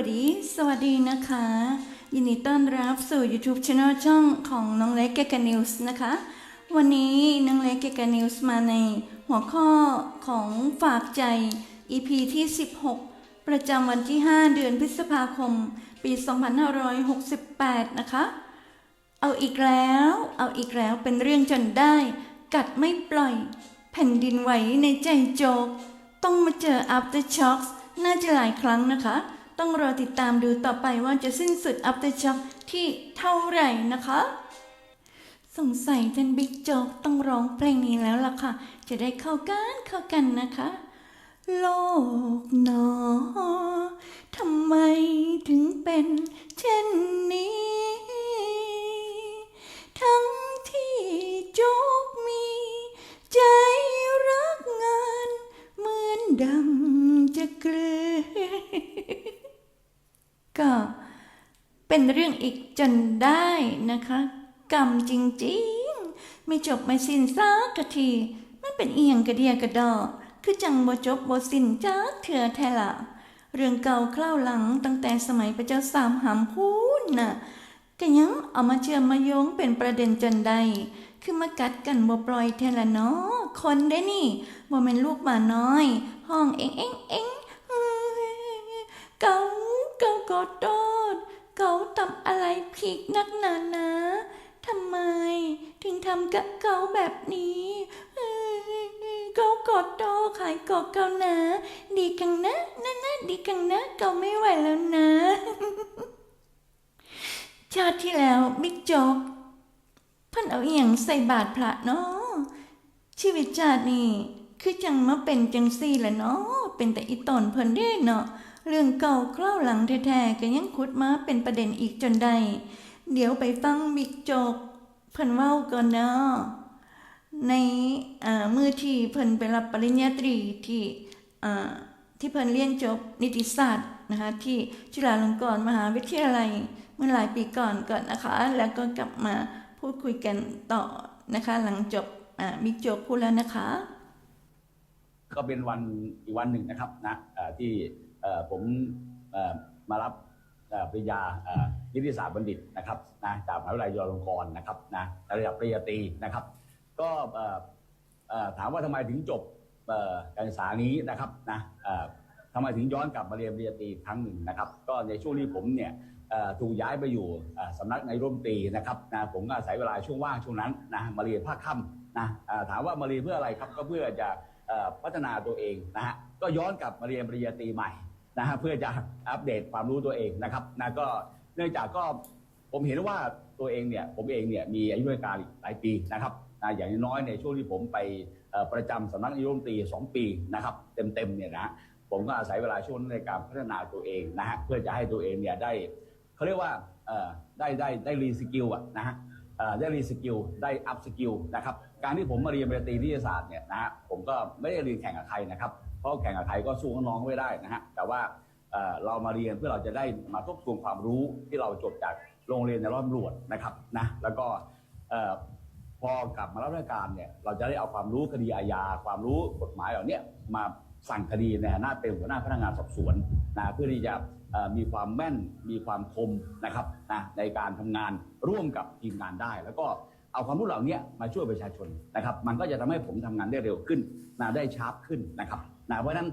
สวัสดีนะคะ ยินดีต้อนรับสู่ YouTube Channel ช่องของน้องเล็กเกกนิวส์นะคะ วันนี้น้องเล็กเกกนิวส์มาในหัวข้อของฝากใจ EP ที่ 16 ประจำวันที่ 5 เดือนพฤษภาคม ปี 2568 นะคะ เอาอีกแล้ว เอาอีกแล้วเป็นเรื่องจนได้ กัดไม่ปล่อย แผ่นดินไหวในใจโจก ต้องมาเจอ after shocks น่าจะหลายครั้งนะคะ ต้องรอติดตามดูต่อไปว่าจะสิ้นสุด after shock ที่เท่าไหร่นะคะ สงสัยท่านบิ๊กโจ๊กต้องร้องเพลงนี้แล้วล่ะค่ะ จะได้เข้ากันเข้ากันนะคะ โลกหนอทำไมถึงเป็นเช่นนี้ ทั้งที่โจ๊กมี ใจรักงาน เหมือนดำจะเกลือ ก็เป็นเรื่องอีกจนได้นะคะ กรรมจริงๆ ไม่จบไม่สิ้นสักที มันเป็นเอียงกระเดียกระดอคือจังบ่จบบ่สิ้นจักเถื่อแท้ละเรื่องเก่าคล่าวหลังตั้งแต่สมัยพระเจ้าสามหำพูนน่ะก็ยังเอามาเชื่อมมาโยงเป็นประเด็นจนได้คือมากัดกันบ่ปล่อยแท้ละเนาะคนได้นี่บ่แม่นลูกหมาน้อย ห้องเอ็งเอ็งเอ็งเฮ้ยเกา เกากอดโดดเขาทำอะไรผิดนักหนานะทำไม ถึงทำกับเขาแบบนี้เอ้ยเขากอดโตขายกอดเขานะ ดีกังนะนะนะดีกังนะเขาไม่ไหวแล้วนะ ชาติที่แล้วบิ๊กจ๊กพิ่นเอาเอียงใส่บาทพระเนาะชีวิตชาตินี่ คือจังมาเป็นจังซี่แหละเนาะเป็นแต่อีตนเพิ่นเด้เนาะเรื่องเก่าคราวหลังแท้ๆก็ยังขุดมาเป็นประเด็นอีกจนได้ เดี๋ยวไปฟังบิ๊กโจกเพิ่นเว้าก่อนเนาะในอ่ามือที่เพิ่นไปรับปริญญาตรีที่อ่าที่เพิ่นเรียนจบนิติศาสตร์นะคะที่จุฬาลงกรณ์มหาวิทยาลัยเมื่อหลายปีก่อนก่อนนะคะ แล้วก็กลับมาพูดคุยกันต่อนะคะ หลังจบบิ๊กโจกพูดแล้วนะคะ ก็เป็นวันอีกวันหนึ่งนะครับนะที่ผมมารับปริญญาเอ่อนิติศาสตร์บัณฑิตนะครับนะจากมหาวิทยาลัยจุฬาลงกรณ์นะครับนะระดับปริญญาตรีนะครับ ก็ถามว่าทำไมถึงจบการศึกษานี้นะครับนะทำไมถึงย้อนกลับมาเรียนปริญญาตรีครั้งหนึ่งนะครับ ก็ในช่วงที่ผมเนี่ยถูกย้ายไปอยู่เอ่อสำนักในร่วมตรีนะครับนะผมก็อาศัยเวลาช่วงว่างช่วงนั้นนะมาเรียนภาคค่ำนะถามว่ามาเรียนเพื่ออะไรครับก็เพื่อจะ พัฒนาตัวเองนะฮะก็ย้อนกลับมาเรียนปริญญาตรีใหม่นะฮะเพื่อจะอัปเดตความรู้ตัวเองนะครับนะก็เนื่องจากก็ผมเห็นว่าตัวเองเนี่ยผมเองเนี่ยมีอายุราชการหลายปีนะครับนะอย่างน้อยในช่วงที่ผมไปประจำสำนักนายกรัฐมนตรีสองปีนะครับเต็มๆเนี่ยนะผมก็อาศัยเวลาช่วงนั้ในการพัฒนาตัวเองนะฮะเพื่อจะให้ตัวเองเนี่ยได้เขาเรียกว่าได้ได้ได้รีสกิลอะนะฮะได้รีสกิลได้อัพสกิลนะครับ การที่ผมมาเรียนปริญญาตรีนิติศาสตร์เนี่ยนะฮะผมก็ไม่ได้เรียนแข่งกับใครนะครับเพราะแข่งกับใครก็สู้น้องๆไม่ได้นะฮะแต่ว่าเรามาเรียนเพื่อเราจะได้มาทบทวนความรู้ที่เราจบจากโรงเรียนในร้อยตำรวจนะครับนะแล้วก็พอกลับมารับราชการเนี่ยเราจะได้เอาความรู้คดีอาญาความรู้กฎหมายเหล่านี้มาสั่งคดีในฐานะเป็นหัวหน้าพนักงานสอบสวนนะเพื่อที่จะมีความแม่นมีความคมนะครับนะในการทำงานร่วมกับทีมงานได้ แล้วก็ เอาความรู้เหล่านี้มาช่วยประชาชนนะครับ มันก็จะทำให้ผมทำงานได้เร็วขึ้นนะได้ชาร์ปขึ้นนะครับนะเพราะฉะนั้น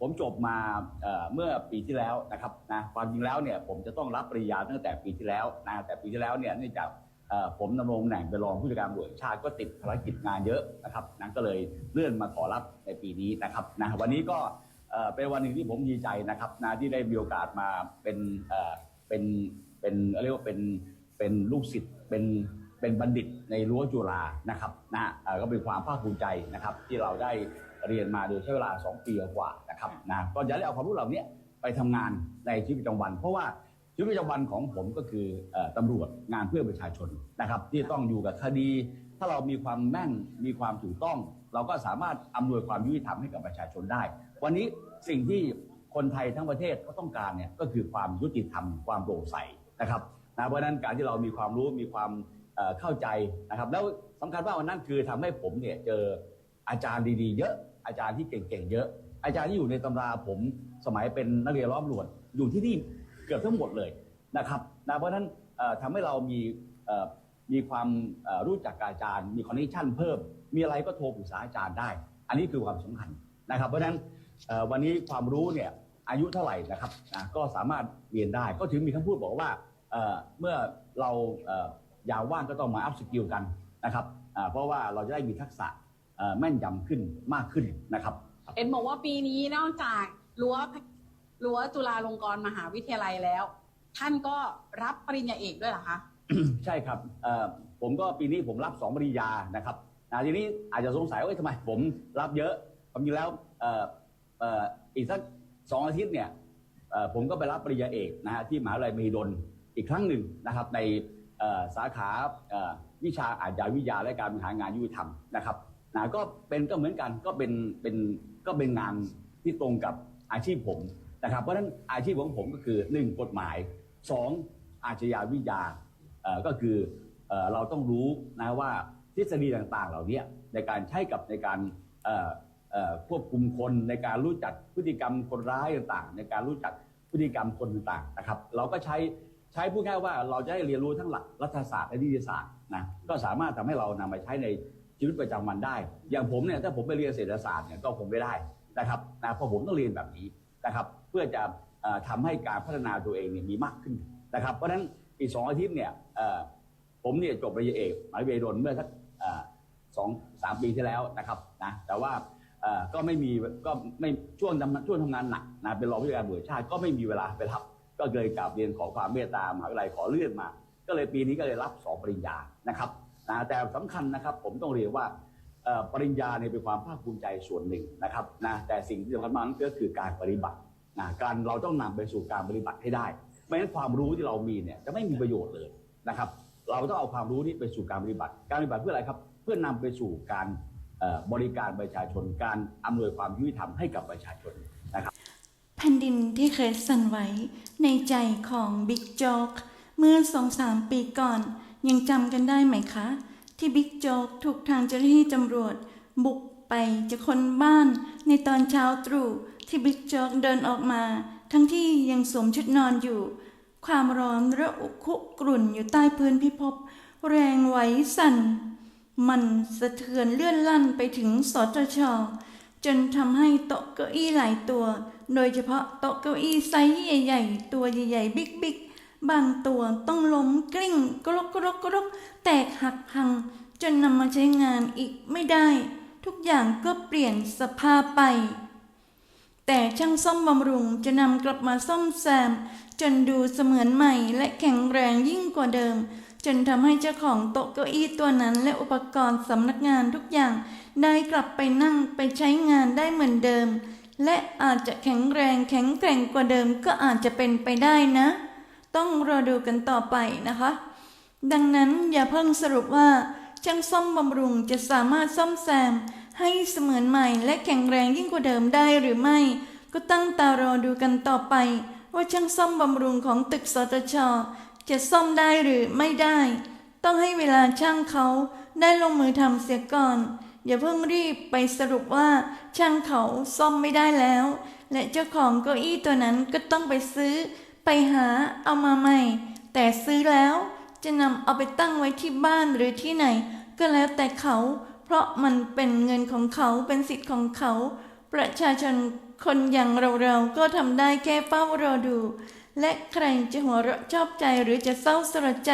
ผมจบมาเมื่อปีที่แล้วนะครับนะความจริงแล้วเนี่ยผมจะต้องรับปริญญาตั้งแต่ปีที่แล้วนะแต่ปีที่แล้วเนี่ยเนื่องจากผมดำรงตำแหน่งเป็นรองผู้จัดการตำรวจชาติก็ติดภารกิจงานเยอะนะครับนั้นก็เลยเลื่อนมาขอรับในปีนี้นะครับนะวันนี้ก็เป็นวันหนึ่งที่ผมดีใจนะครับนะที่ได้มีโอกาสมาเป็นเอ่อเป็นเป็นเรียกว่าเป็นเป็นลูกศิษย์เป็น เป็นบัณฑิตในรั้วจุฬานะครับนะก็เป็นความภาคภูมิใจนะครับที่เราได้เรียนมาโดยใช้เวลา 2 ปีกว่านะครับนะก็จะได้เอาความรู้เหล่านี้ไปทำงานในชีวิตประจำวัน เพราะว่าชีวิตประจำวันของผมก็คือเอ่อตำรวจงานเพื่อประชาชนนะครับ ที่ต้องอยู่กับคดี ถ้าเรามีความแม่นมีความถูกต้อง เราก็สามารถอำนวยความยุติธรรมให้กับประชาชนได้ วันนี้สิ่งที่คนไทยทั้งประเทศเขาต้องการเนี่ยก็คือความยุติธรรมความโปร่งใสนะครับนะเพราะนั้นการที่เรามีความรู้มีความ เข้าใจนะครับ แล้วสำคัญว่าวันนั้นคือทำให้ผมเนี่ยเจออาจารย์ดีๆ เยอะอาจารย์ที่เก่งๆเยอะ อาจารย์ที่อยู่ในตำราผมสมัยเป็นนักเรียนร้อยตำรวจอยู่ที่นี่เกือบทั้งหมดเลยนะครับนะเพราะฉะนั้นเอ่อทำให้เรามีมีความรู้จักอาจารย์ มีคอนเนคชั่นเพิ่ม มีอะไรก็โทรปรึกษาอาจารย์ได้ อันนี้คือความสำคัญนะครับ เพราะฉะนั้นวันนี้ความรู้เนี่ยอายุเท่าไหร่นะครับนะก็สามารถเรียนได้ก็ถึงมีคำพูดบอกว่าเมื่อเรา ยามว่างก็ต้องมาอัพสกิลกันนะครับอ่าเพราะว่าเราจะได้มีทักษะเอ่อแม่นยำขึ้นมากขึ้นนะครับ เอ็นบอกว่าปีนี้นอกจากรั้วรั้วจุฬาลงกรณ์มหาวิทยาลัยแล้ว ท่านก็รับปริญญาเอกด้วยเหรอคะใช่ครับเอ่อผมก็ปีนี้ผมรับสองปริญญานะครับนะทีนี้อาจจะสงสัยว่าเอ้ยทำไมผมรับเยอะความจริงแล้วเอ่อเอ่ออีกสักสองอาทิตย์เนี่ยเอ่อผมก็ไปรับปริญญาเอกนะฮะที่มหาวิทยาลัยมหิดลอีกครั้งหนึ่งนะครับในเอ่อ สาขาวิชาอาชญาวิทยาและการบริหารงานยุติธรรมนะครับนะก็เป็นก็เหมือนกันก็เป็นเป็นก็เป็นงานที่ตรงกับอาชีพผมนะครับ เพราะฉะนั้นอาชีพของผมก็คือหนึ่งกฎหมายสองอาชญาวิทยาก็คือเอเราต้องรู้นะว่าทฤษฎีต่างๆ เหล่านี้ในการใช้กับในการควบคุมคนในการรู้จักพฤติกรรมคนร้ายต่างๆ ในการรู้จักพฤติกรรมคนต่างๆนะครับ เราก็ใช้ ใช้พูดง่ายว่าเราจะได้เรียนรู้ทั้งหลักรัฐศาสตร์และนิติศาสตร์นะก็สามารถทำให้เรานำมาใช้ในชีวิตประจำวันได้ อย่างผมเนี่ยถ้าผมไปเรียนเศรษฐศาสตร์เนี่ยก็คงไม่ได้นะครับนะเพราะผมต้องเรียนแบบนี้นะครับ เพื่อจะเอ่อทำให้การพัฒนาตัวเองเนี่ยมีมากขึ้นนะครับ เพราะฉะนั้นอีกสองอาทิตย์เนี่ยผมเนี่ยจบปริญญาเอกมหาวิทยาลัยดลเมื่อสักสองสามปีที่แล้วนะครับนะแต่ว่าก็ไม่มีก็ไม่ช่วงทำช่วงทำงานหนักนะเป็นรองผู้การบริษัทชาติก็ไม่มีเวลาไปรับ ก็เลยกราบเรียนขอความเมตตามหาวิทยาลัยขอเลื่อนมา ก็เลยปีนี้ก็เลยรับสองปริญญานะครับนะแต่สำคัญนะครับ ผมต้องเรียนว่าปริญญาเนี่ยเป็นความภาคภูมิใจส่วนหนึ่งนะครับนะแต่สิ่งที่สำคัญมากก็คือการปฏิบัตินะการเราต้องนำไปสู่การปฏิบัติให้ได้ ไม่งั้นความรู้ที่เรามีเนี่ยจะไม่มีประโยชน์เลยนะครับ เราต้องเอาความรู้นี้ไปสู่การปฏิบัติ การปฏิบัติเพื่ออะไรครับ เพื่อนำไปสู่การบริการประชาชนการอำนวยความยุติธรรมให้กับประชาชน ผ่นดินที่เคยสั่นไหวในใจของบิ๊กโจ๊กเมื่อสองสามปีก่อน ยังจำกันได้ไหมคะ ที่บิ๊กโจ๊กถูกทางเจ้าหน้าที่ตำรวจ บุกไปจะคนบ้านในตอนเช้าตรู่ที่บิ๊กโจ๊กเดินออกมา ทั้งที่ยังสวมชุดนอนอยู่ ความร้อนระอุคุกรุ่นอยู่ใต้พื้นพิภพแรงไหวสั่น มันสะเทือนเลื่อนลั่นไปถึงสตชจนทำให้โต๊ะเก้าอี้หลายตัว โดยเฉพาะโต๊ะเก้าอี้ไซส์ใหญ่ ๆ ตัวใหญ่ๆ บิ๊กๆ บางตัวต้องล้มกลิ้งกรกกรกกรกแตกหักพัง จนนำมาใช้งานอีกไม่ได้ ทุกอย่างก็เปลี่ยนสภาพไป แต่ช่างซ่อมบำรุงจะนำกลับมาซ่อมแซม จนดูเสมือนใหม่และแข็งแรงยิ่งกว่าเดิม จนทำให้เจ้าของโต๊ะเก้าอี้ตัวนั้น และอุปกรณ์สำนักงานทุกอย่างได้กลับไปนั่งไปใช้งานได้เหมือนเดิม และอาจจะแข็งแรงแข็งแกร่งกว่าเดิมก็อาจจะเป็นไปได้นะ ต้องรอดูกันต่อไปนะคะ ดังนั้นอย่าเพิ่งสรุปว่า ช่างซ่อมบำรุงจะสามารถซ่อมแซม ให้เสมือนใหม่และแข็งแรงยิ่งกว่าเดิมได้หรือไม่ ก็ตั้งตารอดูกันต่อไป ว่าช่างซ่อมบำรุงของตึกสตชจะซ่อมได้หรือไม่ได้ ต้องให้เวลาช่างเขาได้ลงมือทำเสียก่อน อย่าเพิ่งรีบไปสรุปว่าช่างเขาซ่อมไม่ได้แล้ว และเจ้าของเก้าอี้ตัวนั้นก็ต้องไปซื้อ ไปหาเอามาใหม่ แต่ซื้อแล้วจะนำเอาไปตั้งไว้ที่บ้านหรือที่ไหน ก็แล้วแต่เขา เพราะมันเป็นเงินของเขาเป็นสิทธิ์ของเขา ประชาชนคนอย่างเราๆก็ทำได้แค่เฝ้ารอดู และใครจะหัวเราะชอบใจหรือจะเศร้าสลดใจ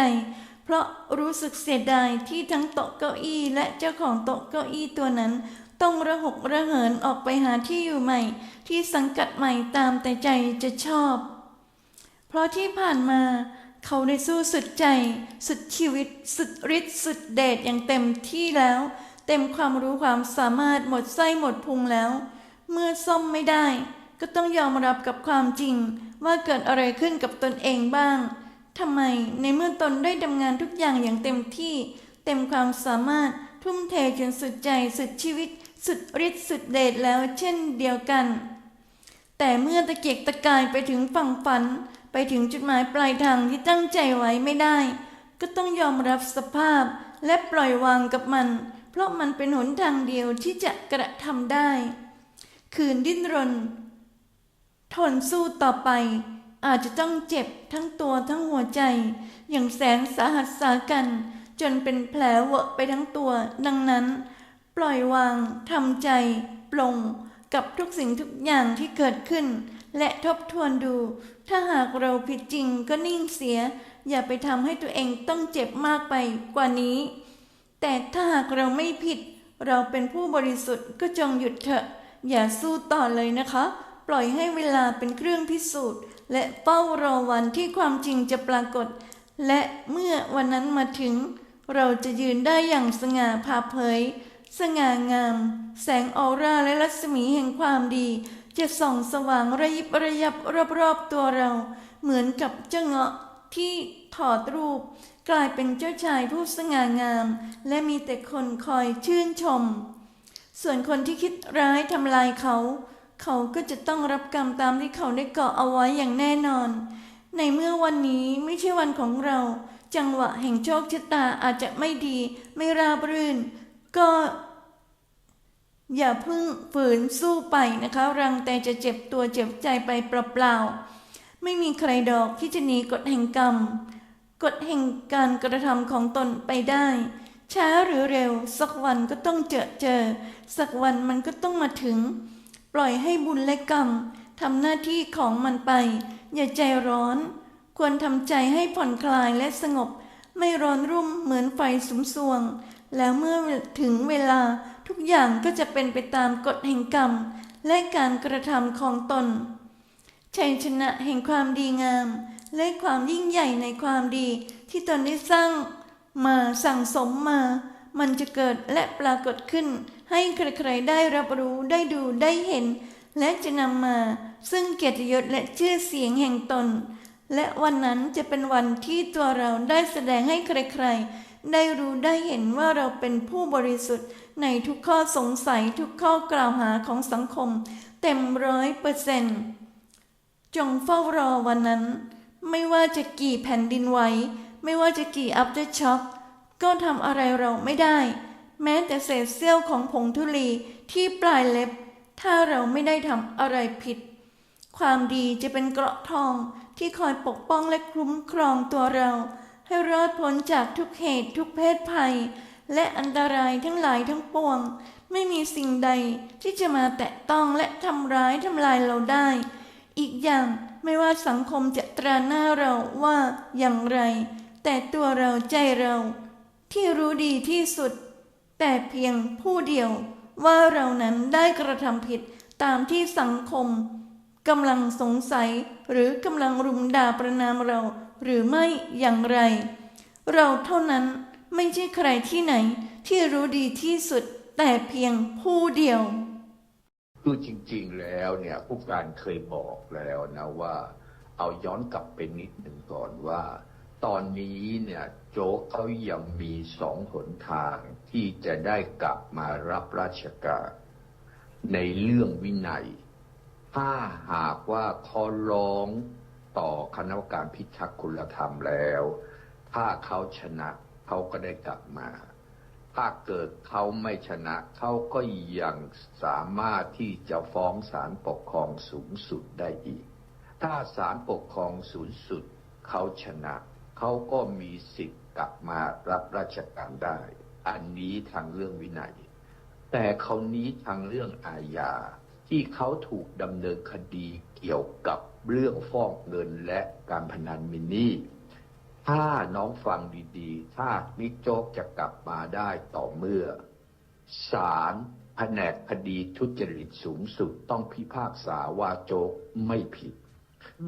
เพราะรู้สึกเสียดายที่ทั้งโต๊ะเก้าอี้และเจ้าของโต๊ะเก้าอี้ตัวนั้น ต้องระหกระเหินออกไปหาที่อยู่ใหม่ ที่สังกัดใหม่ตามแต่ใจจะชอบ เพราะที่ผ่านมาเขาได้สู้สุดใจ สุดชีวิต สุดฤทธิ์สุดเดชอย่างเต็มที่แล้ว เต็มความรู้ความสามารถหมดไส้หมดพุงแล้ว เมื่อซ่อมไม่ได้ ก็ต้องยอมรับกับความจริง ว่าเกิดอะไรขึ้นกับตนเองบ้าง ทำไมในเมื่อตนได้ทำงานทุกอย่างอย่างเต็มที่ เต็มความสามารถทุ่มเทจนสุดใจสุดชีวิต สุดฤทธิ์สุดเดชแล้วเช่นเดียวกัน แต่เมื่อตะเกียกตะกายไปถึงฝั่งฝัน ไปถึงจุดหมายปลายทางที่ตั้งใจไว้ไม่ได้ ก็ต้องยอมรับสภาพและปล่อยวางกับมัน เพราะมันเป็นหนทางเดียวที่จะกระทำได้ คืนดิ้นรน ทนสู้ต่อไป อาจจะต้องเจ็บทั้งตัวทั้งหัวใจ อย่างแสนสาหัสสากัน จนเป็นแผลเวอะไปทั้งตัว ดังนั้น ปล่อยวางทำใจปลงกับทุกสิ่งทุกอย่างที่เกิดขึ้น และทบทวนดู ถ้าหากเราผิดจริงก็นิ่งเสีย อย่าไปทำให้ตัวเองต้องเจ็บมากไปกว่านี้ แต่ถ้าหากเราไม่ผิด เราเป็นผู้บริสุทธิ์ก็จงหยุดเถอะ อย่าสู้ต่อเลยนะคะ ปล่อยให้เวลาเป็นเครื่องพิสูจน์ และเฝ้ารอวันที่ความจริงจะปรากฏ และเมื่อวันนั้นมาถึง เราจะยืนได้อย่างสง่าผ่าเผย สง่างาม แสงออร่าและรัศมีแห่งความดี จะส่องสว่างระยิบระยับรอบๆตัวเรา เหมือนกับเจ้าเงาะที่ถอดรูป กลายเป็นเจ้าชายผู้สง่างาม และมีแต่คนคอยชื่นชม ส่วนคนที่คิดร้ายทำลายเขา เขาก็จะต้องรับกรรมตามที่เขาได้เกาะเอาไว้อย่างแน่นอน ในเมื่อวันนี้ไม่ใช่วันของเรา จังหวะแห่งโชคชะตาอาจจะไม่ดีไม่ราบรื่น ก็ อย่าพิ่งฝืนสู้ไปนะคะ รังแต่จะเจ็บตัวเจ็บใจไปเปล่าๆไม่มีใครดอกที่จะหนีกฎแห่งกรรมกฎแห่งการกระทำของตนไปได้ ช้าหรือเร็ว สักวันก็ต้องเจอเจอ สักวันมันก็ต้องมาถึง ล่อยให้บุญและกรรมทำหน้าที่ของมันไป อย่าใจร้อน ควรทำใจให้ผ่อนคลายและสงบ ไม่ร้อนรุ่มเหมือนไฟสุมสวง แล้วเมื่อถึงเวลาทุกอย่างก็จะเป็นไปตามกฎแห่งกรรม และการกระทำของตน ชัยชนะแห่งความดีงาม และความยิ่งใหญ่ในความดีที่ตนได้สร้างมาสั่งสมมา มันจะเกิดและปรากฏขึ้น ให้ใครๆได้รับรู้ได้ดูได้เห็น และจะนำมา ซึ่งเกียรติยศและชื่อเสียงแห่งตน และวันนั้นจะเป็นวันที่ตัวเราได้แสดงให้ใครๆ ได้รู้ได้เห็นว่าเราเป็นผู้บริสุทธิ์ ในทุกข้อสงสัยทุกข้อกล่าวหาของสังคม เต็มร้อยเปอร์เซนต์จงเฝ้ารอวันนั้น ไม่ว่าจะกี่แผ่นดินไหวไม่ว่าจะกี่อัพเดช็อก ก็ทำอะไรเราไม่ได้ แม้แต่เศษเสี้ยวของผงธุลีที่ปลายเล็บ ถ้าเราไม่ได้ทำอะไรผิด ความดีจะเป็นเกราะทองที่คอยปกป้องและคุ้มครองตัวเรา ให้รอดพ้นจากทุกเหตุทุกเพศภัย และอันตรายทั้งหลายทั้งปวง ไม่มีสิ่งใดที่จะมาแตะต้องและทำร้ายทำลายเราได้ อีกอย่างไม่ว่าสังคมจะตราหน้าเราว่าอย่างไร แต่ตัวเราใจเรา ที่รู้ดีที่สุด แต่เพียงผู้เดียวว่าเรานั้นได้กระทำผิดตามที่สังคมกำลังสงสัยหรือกำลังรุมด่าประนามเราหรือไม่อย่างไร เราเท่านั้นไม่ใช่ใครที่ไหนที่รู้ดีที่สุดแต่เพียงผู้เดียว คือจริงๆแล้วเนี่ยผู้การเคยบอกแล้วนะว่า เอาย้อนกลับไปนิดหนึ่งก่อนว่า ตอนนี้เนี่ยโจ๊กเขายังมีสองหนทางที่จะได้กลับมารับราชการในเรื่องวินัย ถ้าหากว่าเขาร้องต่อคณะกรรมการพิทักษ์คุณธรรมแล้ว ถ้าเขาชนะเขาก็ได้กลับมา ถ้าเกิดเขาไม่ชนะเขาก็ยังสามารถที่จะฟ้องศาลปกครองสูงสุดได้อีก ถ้าศาลปกครองสูงสุดเขาชนะ เขาก็มีสิทธิ์กลับมารับราชการได้ อันนี้ทางเรื่องวินัย แต่คราวนี้ทางเรื่องอาญาที่เขาถูกดำเนินคดีเกี่ยวกับเรื่องฟอกเงินและการพนันมินนี่ ถ้าน้องฟังดีๆ ถ้าบิ๊กโจ๊กจะกลับมาได้ต่อเมื่อศาลแผนกคดีทุจริตสูงสุดต้องพิพากษาว่าโจ๊กไม่ผิด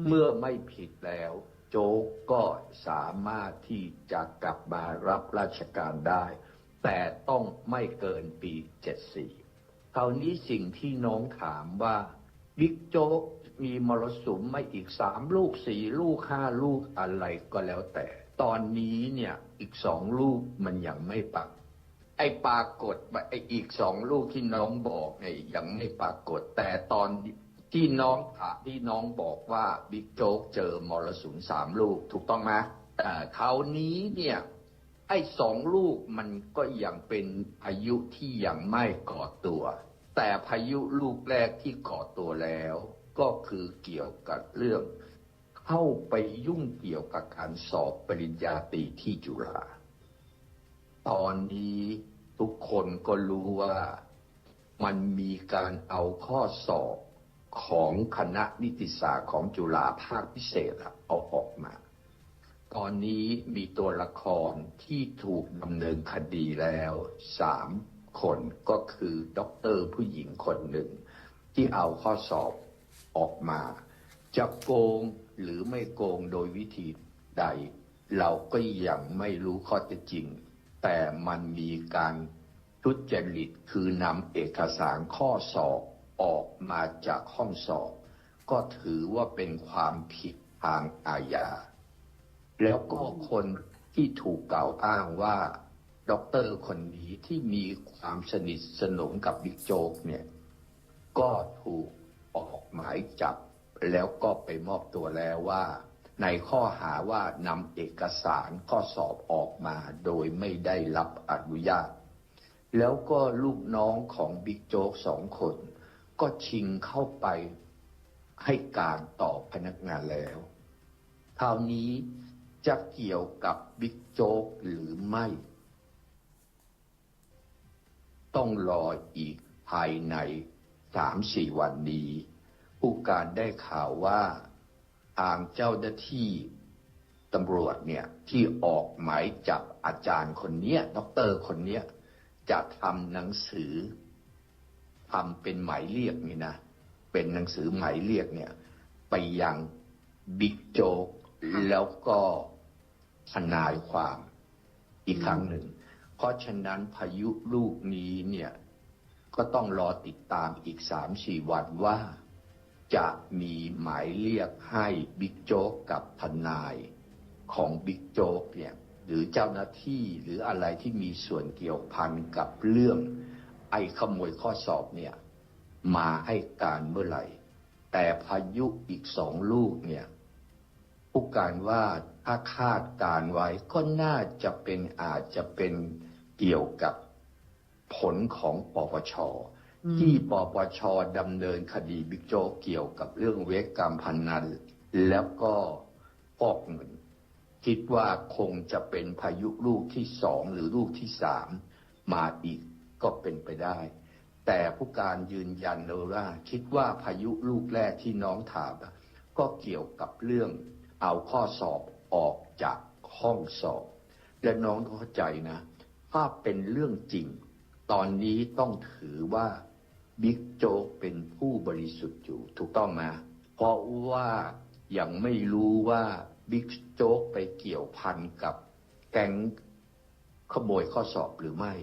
เมื่อไม่ผิดแล้ว โจ๊กก็สามารถที่จะกลับมารับราชการได้ แต่ต้องไม่เกินปี 74 คราวนี้สิ่งที่น้องถามว่าบิ๊กโจ๊กมีมรสุมไม่อีกสามลูกสี่ลูกห้าลูกอะไรก็แล้วแต่ ตอนนี้เนี่ยอีกสองลูกมันยังไม่ปักไอ้ปรากฏไอ้อีกสองลูกที่น้องบอกเนี่ยยังไม่ปรากฏ แต่ตอน ที่น้องถาที่น้องบอกว่าบิ๊กโจ๊กเจอมรสุมสามลูกถูกต้องไหมอ่คราวนี้เนี่ยไอ้สองลูกมันก็ยังเป็นพายุที่ยังไม่ก่อตัว แต่พายุลูกแรกที่ก่อตัวแล้ว ก็คือเกี่ยวกับเรื่อง เข้าไปยุ่งเกี่ยวกับการสอบปริญญาตรีที่จุฬาตอนนี้ทุกคนก็รู้ว่ามันมีการเอาข้อสอบ ของคณะนิติศาสตร์ของจุฬาภาคพิเศษอะเอาออกมา ตอนนี้มีตัวละครที่ถูกดำเนินคดีแล้วสามคนก็คือด็อกเตอร์ผู้หญิงคนหนึ่ง ที่เอาข้อสอบออกมา จะโกงหรือไม่โกงโดยวิธีใด เราก็ยังไม่รู้ข้อเท็จจริง แต่มันมีการทุจริตคือนำเอกสารข้อสอบ ออกมาจากห้องสอบ ก็ถือว่าเป็นความผิดทางอาญา แล้วก็คนที่ถูกกล่าวอ้างว่าด็อกเตอร์คนนี้ที่มีความสนิทสนมกับบิ๊กโจ๊กเนี่ย ก็ถูกออกหมายจับ แล้วก็ไปมอบตัวแล้วว่า ในข้อหาว่านำเอกสารข้อสอบออกมาโดยไม่ได้รับอนุญาต แล้วก็ลูกน้องของบิ๊กโจ๊กสองคน ก็ชิงเข้าไปให้การต่อพนักงานแล้ว คราวนี้จะเกี่ยวกับบิ๊กโจ๊กหรือไม่ ต้องรออีกภายในสามสี่วันนี้ ผู้การได้ข่าวว่าทางเจ้าหน้าที่ตำรวจเนี่ยที่ออกหมายจับอาจารย์คนเนี้ยด็อกเตอร์คนเนี้ยจะทำหนังสือ ทำเป็นหมายเรียกนี่นะ เป็นหนังสือหมายเรียกเนี่ย ไปยังบิ๊กโจ๊กแล้วก็ทนายความอีกครั้งหนึ่ง เพราะฉะนั้นพายุลูกนี้เนี่ย ก็ต้องรอติดตามอีกสามสี่วันว่า จะมีหมายเรียกให้บิ๊กโจ๊กกับทนายของบิ๊กโจ๊กเนี่ย หรือเจ้าหน้าที่หรืออะไรที่มีส่วนเกี่ยวพันกับเรื่อง ไอ้ขโมยข้อสอบเนี่ย มาให้การเมื่อไหร่ แต่พายุอีกสองลูกเนี่ยผู้การว่าถ้าคาดการไว้ก็น่าจะเป็นอาจจะเป็นเกี่ยวกับผลของปปชที่ปปชดำเนินคดีบิ๊กโจ๊กเกี่ยวกับเรื่องเวกกรรมพันนันแล้วก็ฟอกเงิน คิดว่าคงจะเป็นพายุลูกที่สองหรือลูกที่สามมาอีก ก็เป็นไปได้ แต่ผู้การยืนยันเลยว่า คิดว่าพายุลูกแรกที่น้องถามก็เกี่ยวกับเรื่องเอาข้อสอบออกจากห้องสอบ และน้องต้องเข้าใจนะ ถ้าเป็นเรื่องจริง ตอนนี้ต้องถือว่าบิ๊กโจ๊กเป็นผู้บริสุทธิ์อยู่ถูกต้องไหมเพราะว่ายังไม่รู้ว่าบิ๊กโจ๊กไปเกี่ยวพันกับแก๊งขโมยข้อสอบหรือไม่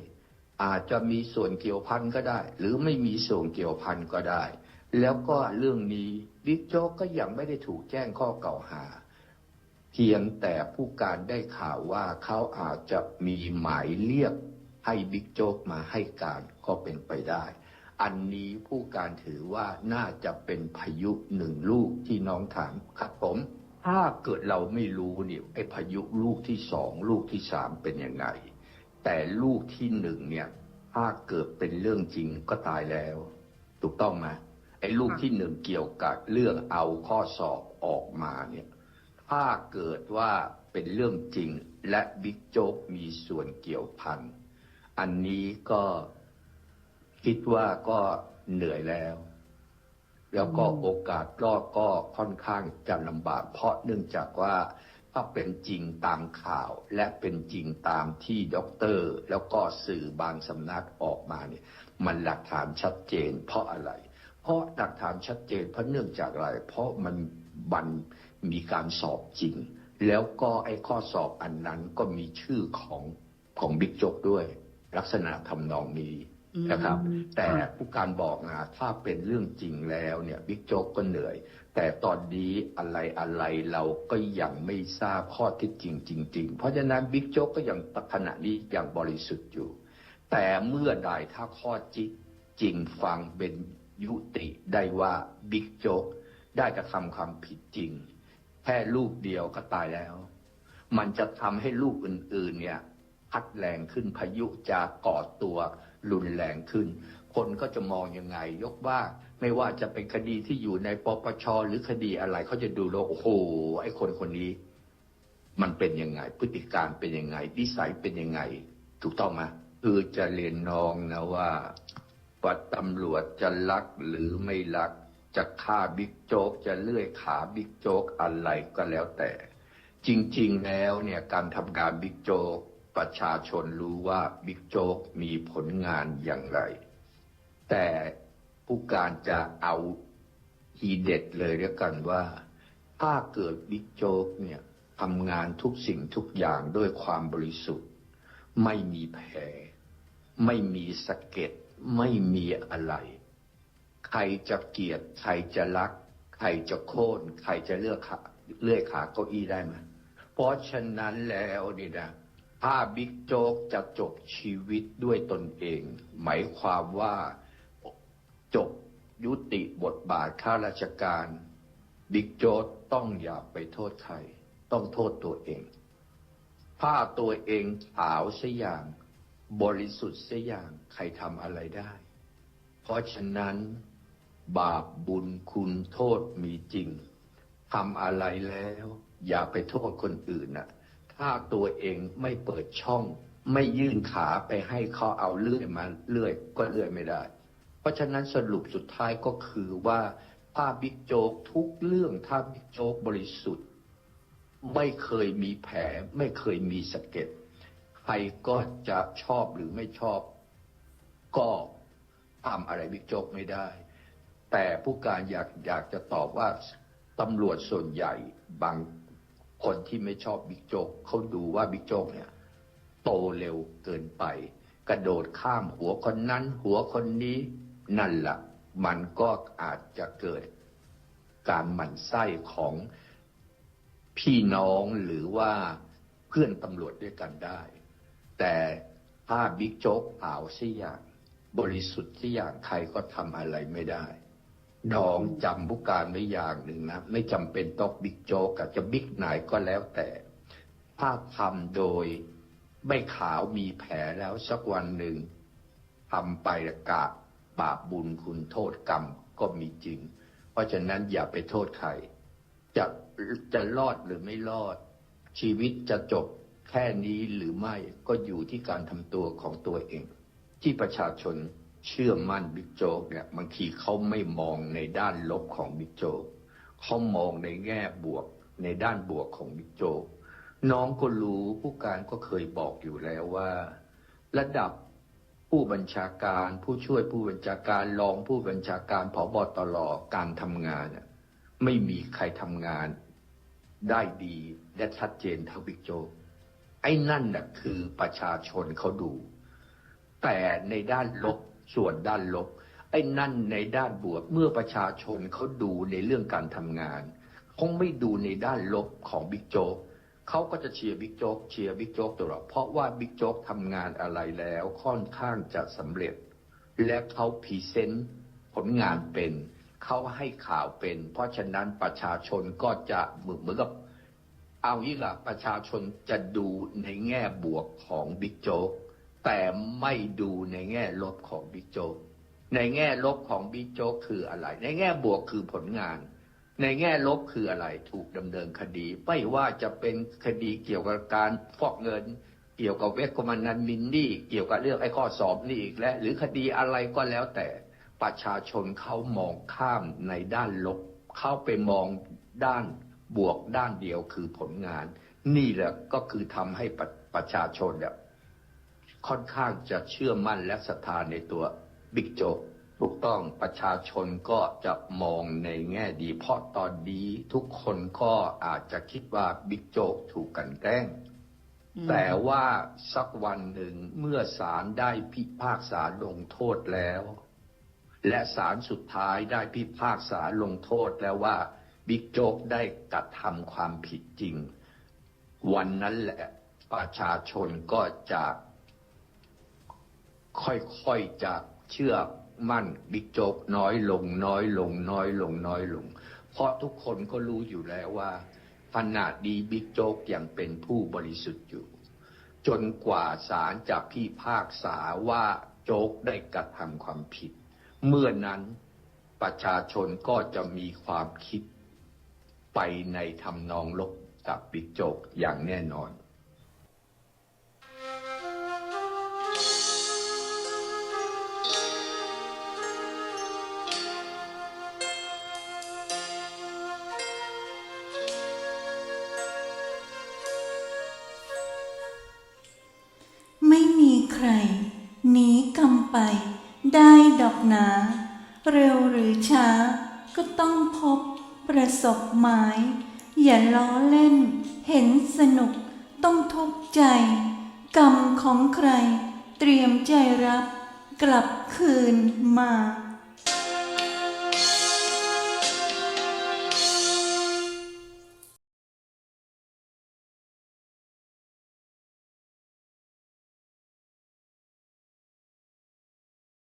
อาจจะมีส่วนเกี่ยวพันก็ได้ หรือไม่มีส่วนเกี่ยวพันก็ได้ แล้วก็เรื่องนี้บิ๊กโจ๊กก็ยังไม่ได้ถูกแจ้งข้อกล่าวหา เพียงแต่ผู้การได้ข่าวว่าเขาอาจจะมีหมายเรียกให้บิ๊กโจ๊กมาให้การก็เป็นไปได้ อันนี้ผู้การถือว่าน่าจะเป็นพายุหนึ่งลูกที่น้องถามครับผม ถ้าเกิดเราไม่รู้เนี่ยไอ้พายุลูกที่สองลูกที่สามเป็นยังไง แต่ลูกที่หนึ่งเนี่ย ถ้าเกิดเป็นเรื่องจริงก็ตายแล้ว ถูกต้องไหมไอ้ลูกที่หนึ่งเกี่ยวกับเรื่องเอาข้อสอบออกมาเนี่ย ถ้าเกิดว่าเป็นเรื่องจริงและบิ๊กโจ๊กมีส่วนเกี่ยวพัน อันนี้ก็คิดว่าก็เหนื่อยแล้ว แล้วก็โอกาสรอดก็ค่อนข้างจะลำบาก เพราะเนื่องจากว่า ถ้าเป็นจริงตามข่าว และเป็นจริงตามที่ด็อกเตอร์ แล้วก็สื่อบางสำนักออกมาเนี่ยมันหลักฐานชัดเจน เพราะอะไร เพราะหลักฐานชัดเจน เพราะเนื่องจากอะไร เพราะมันบันมีการสอบจริง แล้วก็ไอ้ข้อสอบอันนั้นก็มีชื่อของของบิ๊กโจ๊กด้วย ลักษณะทำนองนี้นะครับอืมแต่ผู้การบอกนะถ้าเป็นเรื่องจริงแล้วเนี่ยบิ๊กโจ๊กก็เหนื่อย แต่ตอนนี้อะไรอะไรเราก็ยังไม่ทราบข้อเท็จจริงจริง ๆ เพราะฉะนั้นบิ๊กโจ๊กก็ยังขณะนี้ยังบริสุทธิ์อยู่ แต่เมื่อใดถ้าข้อจิจริงฟังเป็นยุติได้ว่าบิ๊กโจ๊กได้กระทำความผิดจริง แค่ลูกเดียวก็ตายแล้ว มันจะทำให้ลูกอื่นๆเนี่ยพัดแรงขึ้นพายุจะก่อตัวรุนแรงขึ้น คนก็จะมองยังไง ยกว่า ไม่ว่าจะเป็นคดีที่อยู่ในปปชหรือคดีอะไรเขาจะดูแล้วโอ้โหไอ้คนคนนี้ มันเป็นยังไง พฤติการเป็นยังไงนิสัยเป็นยังไง ถูกต้องไหมคือจะเรียนน้องนะว่าว่าตำรวจจะรักหรือไม่รัก จะฆ่าบิ๊กโจ๊กจะเลื่อยขาบิ๊กโจ๊กอะไรก็แล้วแต่ จริง ๆ แล้วเนี่ยการทำงานบิ๊กโจ๊กประชาชนรู้ว่าบิ๊กโจ๊กมีผลงานอย่างไร แต่ ผู้การจะเอาทีเด็ดเลยแล้วกันว่า ถ้าเกิดบิ๊กโจ๊กเนี่ยทำงานทุกสิ่งทุกอย่างด้วยความบริสุทธิ์ ไม่มีแผลไม่มีสะเก็ดไม่มีอะไร ใครจะเกลียด ใครจะรัก ใครจะโค่นใครจะเลือกขาเลื่อยขาเก้าอี้ได้ไหมเพราะฉะนั้นแล้วนี่นะถ้าบิ๊กโจ๊กจะจบชีวิตด้วยตนเอง หมายความว่า จบยุติบทบาทข้าราชการ บิ๊กโจ๊กต้องอย่าไปโทษใคร ต้องโทษตัวเองถ้าตัวเองขาวเสียอย่าง บริสุทธิ์เสียอย่างใครทำอะไรได้ เพราะฉะนั้น บาปบุญคุณโทษมีจริงทำอะไรแล้ว อย่าไปโทษคนอื่นน่ะถ้าตัวเองไม่เปิดช่อง ไม่ยื่นขาไปให้เขาเอาเลื่อยมาเลื่อยก็เลื่อยไม่ได้ เพราะฉะนั้นสรุปสุดท้ายก็คือว่าถ้าบิ๊กโจ๊กทุกเรื่องถ้าบิ๊กโจ๊กบริสุทธิ์ ไม่เคยมีแผลไม่เคยมีสะเก็ดใครก็จะชอบหรือไม่ชอบ ก็ทำอะไรบิ๊กโจ๊กไม่ได้ แต่ผู้การอยากอยากจะตอบว่าตำรวจส่วนใหญ่บางคนที่ไม่ชอบบิ๊กโจ๊กเขาดูว่าบิ๊กโจ๊กเนี่ย โตเร็วเกินไป กระโดดข้ามหัวคนนั้น หัวคนนี้ นั่นละ่ะมันก็อาจจะเกิดการหมั่นไส้ของพี่น้องหรือว่าเพื่อนตำรวจด้วยกันได้ แต่ถ้าบิ๊กโจ๊กเปล่าสิอย่างบริสุทธิ์ที่อย่างใครก็ทำอะไรไม่ได้น้องจำผู้การไว้อย่างหนึ่งนะ ไม่จำเป็นต้องบิ๊กโจ๊กอะจะบิ๊กไหนก็แล้วแต่ ถ้าทำโดยไม่ขาวมีแผลแล้วสักวันหนึ่งทำไปกะ บาปบุญคุณโทษกรรมก็มีจริง เพราะฉะนั้นอย่าไปโทษใคร จะจะรอดหรือไม่รอด ชีวิตจะจบแค่นี้หรือไม่ก็อยู่ที่การทำตัวของตัวเอง ที่ประชาชนเชื่อมั่นบิ๊กโจ๊กเนี่ยบางทีเขาไม่มองในด้านลบของบิ๊กโจ๊กเขามองในแง่บวกในด้านบวกของบิ๊กโจ๊กน้องก็รู้ผู้การก็เคยบอกอยู่แล้วว่า ระดับ ผู้บัญชาการ ผู้ช่วยผู้บัญชาการรองผู้บัญชาการผบตรการทำงานน่ะไม่มีใครทำงาน ได้ดีและชัดเจนเท่าบิ๊กโจ๊กไอ้นั่นน่ะคือประชาชนเขาดู แต่ในด้านลบส่วนด้านลบ ไอ้นั่นในด้านบวกเมื่อประชาชนเขาดูในเรื่องการทำงาน คงไม่ดูในด้านลบของบิ๊กโจ๊ก เขาก็จะเชียร์บิ๊กโจ๊กเชียร์บิ๊กโจ๊กตลอดเพราะว่าบิ๊กโจ๊กทำงานอะไรแล้วค่อนข้างจะสำเร็จ และเขาพรีเซนต์ผลงานเป็น เขาให้ข่าวเป็น เพราะฉะนั้นประชาชนก็จะเหมือนเหมือนกับเอายี่ละประชาชนจะดูในแง่บวกของบิ๊กโจ๊กแต่ไม่ดูในแง่ลบของบิ๊กโจ๊กในแง่ลบของบิ๊กโจ๊กคืออะไร ในแง่บวกคือผลงาน ในแง่ลบคืออะไรถูกดำเนินคดี ไม่ว่าจะเป็นคดีเกี่ยวกับการฟอกเงิน เกี่ยวกับเวกมันนันมินนี่เกี่ยวกับเรื่องไอ้ข้อสอบนี่อีกและหรือคดีอะไรก็แล้วแต่ประชาชนเขามองข้ามในด้านลบ เข้าไปมองด้านบวกด้านเดียวคือผลงาน นี่แหละก็คือทำให้ประประชาชนเนี่ยค่อนข้างจะเชื่อมั่นและศรัทธาในตัวบิ๊กโจ๊ก ถูกต้องประชาชนก็จะมองในแง่ดี เพราะตอนนี้ทุกคนก็อาจจะคิดว่าบิ๊กโจ๊กถูกกลันแกล้ง แต่ว่าสักวันหนึ่งเมื่อศาลได้พิพากษาลงโทษแล้ว และศาลสุดท้ายได้พิพากษาลงโทษแล้วว่าบิ๊กโจ๊กได้กระทำความผิดจริง วันนั้นแหละประชาชนก็จะ ค่อยๆจะเชื่อ มั่นบิ๊กโจ๊กน้อยลง น้อยลง น้อยลง น้อยลง เพราะทุกคนก็รู้อยู่แล้วว่าขนาดดีบิ๊กโจ๊กยังเป็นผู้บริสุทธิ์อยู่ จนกว่าศาลจะพิภาคษาว่าโจ๊กได้กระทำความผิด เมื่อนั้นประชาชนก็จะมีความคิดไปในทำนองลบกับบิ๊กโจ๊กอย่างแน่นอน ศพหมาย อย่าล้อเล่น เห็นสนุก